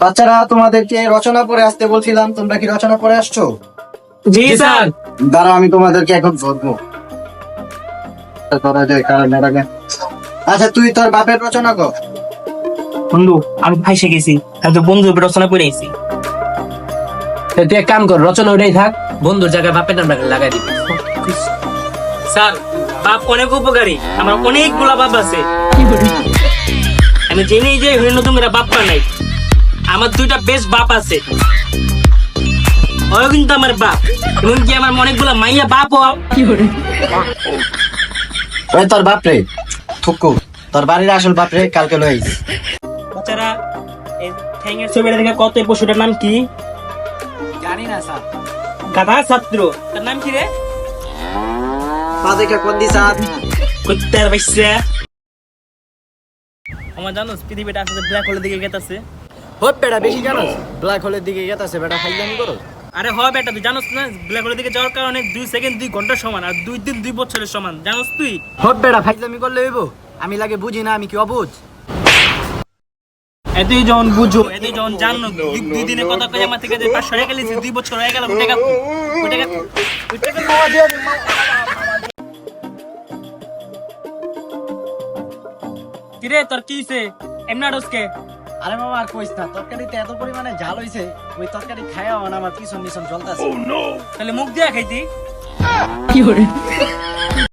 বাচ্চারা তোমাদেরকে রচনা পড়ে আসতে বলছিলাম। তোমরা কি রচনা পড়ে আসছো? জি স্যার। দাঁড়াও আমি তোমাদেরকে এখন ধরবো। আচ্ছা তুই তোর বাপের রচনা কর। বন্ধু আমি ফাইসে গেছি তো বন্ধু রচনা আইছি তুই এক কাম কর রচনা ওটাই থাক। বন্ধুর জায়গায় বাপের নাম লাগাই দিবি। স্যার বাপ অনেক উপকারী। আমার অনেকগুলা বাপ আছে। আমি জেনেই যে নতুন করে বাপ নাই। আমার দুইটা বেশ বাপ আছে। ওই কিন্তু আমার বাপ। এবং কি আমার অনেকগুলা মাইয়া বাপ ওই তোর বাপ রে থুকু। তোর বাড়ির আসল বাপ রে কালকে লই বাচ্চারা এই ঠ্যাঙের ছবিটা দেখে কত পশুটার নাম কি? জানি না স্যার। গাধা ছাত্র তার নাম কি রে? পা দেখে কোন দিছা কুত্তার বাচ্চা। আমার জানো পৃথিবীটা আসলে ব্ল্যাক হোলের দিকে গেতাছে। হোপ বেটা বেশি জানোস ব্ল্যাক হোলের দিকে গেতাছে বেটা করো আরে হয় বেটা তুই জানোস না ব্ল্যাক হোলের দিকে যাওয়ার কারণে দুই সেকেন্ড দুই ঘণ্টার সমান আর দুই দিন দুই বছরের সমান জানোস তুই হোপ বেটা ফাইলামি করলে হইব আমি লাগে বুঝি না আমি কি অবুঝ এতই যখন বুঝো এতই যখন জানো দুই- দুই দিনের কথা কয়ে আমার থেকে যে পাঁচশো টাকা লিখছি দুই বছর হয়ে গেল ওই টাকা কিরে তোর কি হইছে এমনি আড়সকে আরে বাবা আর কইস না তরকারিতে এত পরিমাণে ঝাল হইছে ওই তরকারি খায়া আমার পিছন পিছন জ্বলতাছে তাহলে মুখ দিয়া খাইতি।